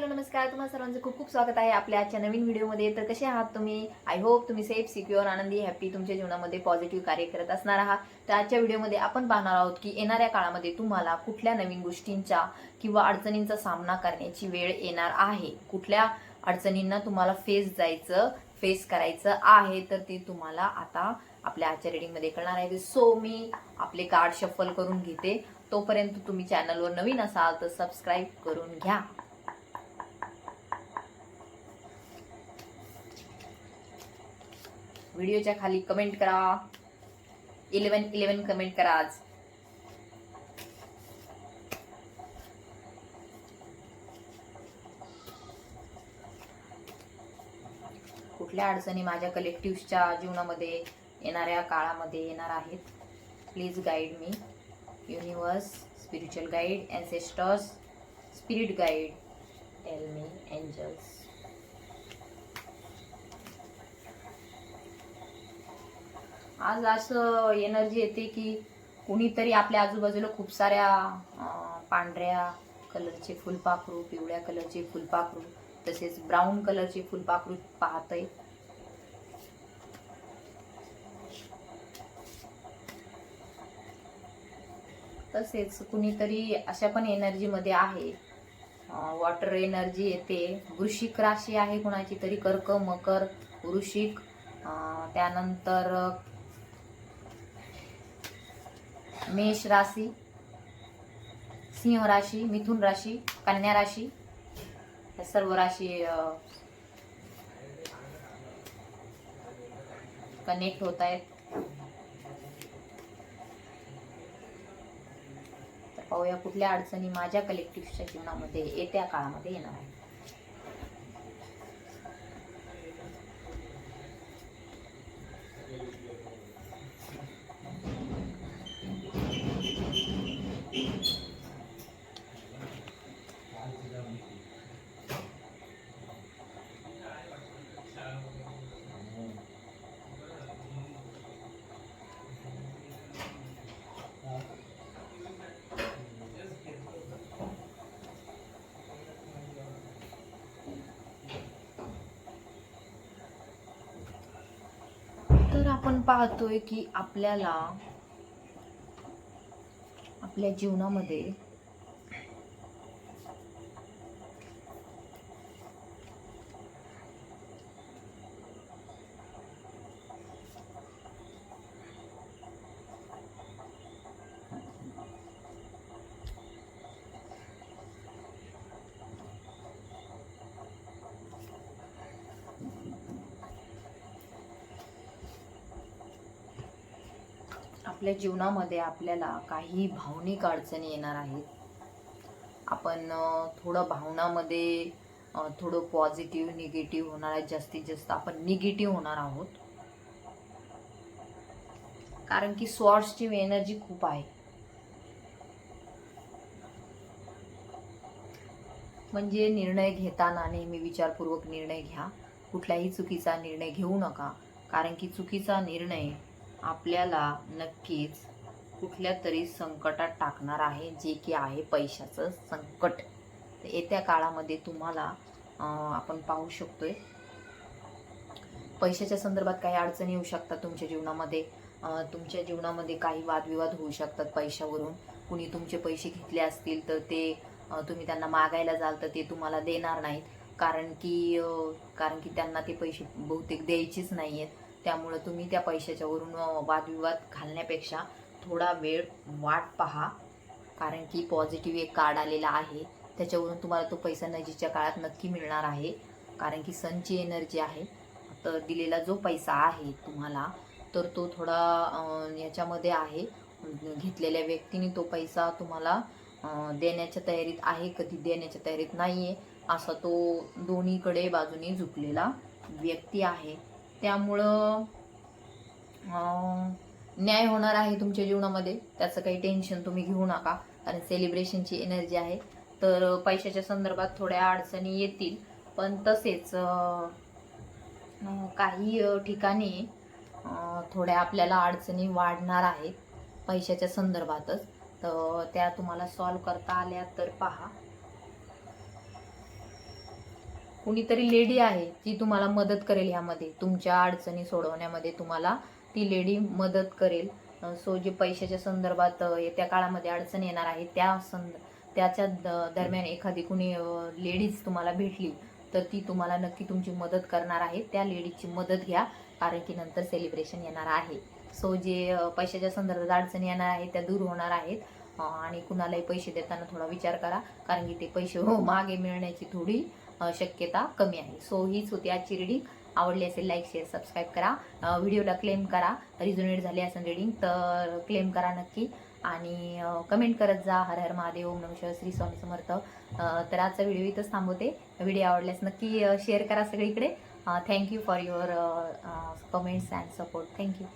Hello नमस्कार. तुम्हाला सर्वांचं खूप खूप स्वागत आहे आपल्या आजच्या नवीन व्हिडिओमध्ये. तर कसे आहात तुम्ही? आय होप तुम्ही सेफ सिक्युअर आनंदी हॅपी तुमच्या जीवनामध्ये पॉझिटिव्ह कार्य करत असणार आहात. तर आजच्या व्हिडिओमध्ये आपण पाहणार आहोत की येणाऱ्या काळामध्ये तुम्हाला कुठल्या नवीन गोष्टींच्या किंवा अडचणींचा सामना करण्याची वेळ येणार आहे? कुठल्या अडचणींना तुम्हाला फेस जायचं फेस करायचं आहे तर ते तुम्हाला आता आपल्या आजच्या रिडिंगमध्ये कळणार आहे. सो मी आपले कार्ड शफल करून घेते. तोपर्यंत तुम्ही चॅनलवर नवीन असाल तर सबस्क्राईब करून घ्या. व्हिडिओच्या खाली कमेंट करा. इलेवन इलेवन कमेंट करा आज. कुठल्या अडचणी माझ्या कलेक्टिव्हच्या जीवनामध्ये येणाऱ्या काळामध्ये येणार आहेत? Please guide me universe spiritual guide ancestors spirit guide tell me angels आज असं एनर्जी येते की कुणीतरी आपल्या आजूबाजूला खूप साऱ्या पांढऱ्या कलरचे फुलपाखरू पिवळ्या कलरचे फुलपाखरू तसेच ब्राऊन कलरचे फुलपाखरू पाहतय. तसेच कुणीतरी अशा पण एनर्जीमध्ये आहे. वॉटर एनर्जी येते. वृश्चिक राशी आहे कुणाची तरी कर्क मकर वृश्चिक. त्यानंतर मेष राशी सिंह राशी मिथुन राशी कन्या राशी या सर्व राशी कनेक्ट होत आहेत. तर पाहूया कुठल्या अडचणी माझ्या कलेक्टिव्हच्या जीवनामध्ये येत्या काळामध्ये येणार आहे तर आपण पाहतोय की आपल्याला आपल्या जीवनामध्ये आपल्या जीवनामध्ये आपल्याला काही भावनिक अडचणी येणार आहेत. आपण थोडं भावनामध्ये थोडं पॉझिटिव्ह निगेटिव्ह होणार आहे जास्तीत जास्त आपण निगेटिव्ह होणार आहोत. कारण की स्वॉर्ड्सची एनर्जी खूप आहे. म्हणजे निर्णय घेताना नेहमी विचारपूर्वक निर्णय घ्या. कुठल्याही चुकीचा निर्णय घेऊ नका. कारण की चुकीचा निर्णय आपल्याला नक्कीच कुठल्या तरी संकटात टाकणार आहे जे की आहे पैशाचं संकट. तर येत्या काळामध्ये तुम्हाला आपण पाहू शकतोय. पैशाच्या संदर्भात काही अडचणी येऊ शकतात तुमच्या जीवनामध्ये. तुमच्या जीवनामध्ये काही वादविवाद होऊ शकतात पैशावरून. कुणी तुमचे पैसे घेतले असतील तर ते तुम्ही त्यांना मागायला जाल तर ते तुम्हाला देणार नाहीत. कारण की कारण की त्यांना ते पैसे बहुतेक द्यायचेच नाही आहेत त्यामुळं तुम्ही त्या पैशाच्यावरून वादविवाद घालण्यापेक्षा थोडा वेळ वाट पहा. कारण की पॉझिटिव्ह एक कार्ड आलेला आहे. त्याच्यावरून तुम्हाला तो पैसा नजीकच्या काळात नक्की मिळणार आहे. कारण की सनची एनर्जी आहे. तर दिलेला जो पैसा आहे तुम्हाला तर तो थोडा याच्यामध्ये आहे. घेतलेल्या व्यक्तीने तो पैसा तुम्हाला देण्याच्या तयारीत आहे कधी देण्याच्या तयारीत नाही आहे असा तो दोन्हीकडे बाजूने झुकलेला व्यक्ती आहे. त्यामुळं न्याय होणार आहे तुमच्या जीवनामध्ये. त्याचं काही टेन्शन तुम्ही घेऊ नका. कारण सेलिब्रेशनची एनर्जी आहे. तर पैशाच्या संदर्भात थोड्या अडचणी येतील. पण तसेच काही ठिकाणी थोड्या आपल्याला अडचणी वाढणार आहेत. पैशाच्या संदर्भातच. तर त्या तुम्हाला सॉल्व करता आल्या तर पहा. कुणीतरी लेडी आहे जी तुम्हाला मदत करेल ह्यामध्ये तुमच्या अडचणी सोडवण्यामध्ये तुम्हाला ती लेडी मदत करेल. सो जे पैशाच्या संदर्भात येत्या काळामध्ये अडचण येणार आहे त्या संद त्याच्या द- दरम्यान एखादी कुणी लेडीज तुम्हाला भेटली तर ती तुम्हाला नक्की तुमची मदत करणार आहे. त्या लेडीजची मदत घ्या कारण की नंतर सेलिब्रेशन येणार आहे. सो जे पैशाच्या संदर्भात अडचणी येणार आहेत त्या दूर होणार आहेत. आणि कुणालाही पैसे देताना थोडा विचार करा कारण की ते पैसे हो मागे मिळण्याची थोडी शक्यता कमी आहे. सो हीच होती आजची रिडिंग आवडली असेल लाईक शेअर सबस्क्राईब करा. व्हिडिओला क्लेम करा. रिझोनेट झाली असेल रिडिंग तर क्लेम करा नक्की. आणि कमेंट करत जा. हर हर महादेव. ओम नम श्री स्वामी समर्थ. तर आजचा व्हिडिओ इथंच थांबवते. व्हिडिओ आवडल्यास नक्की शेअर करा सगळीकडे. Thank you for your comments and support thank you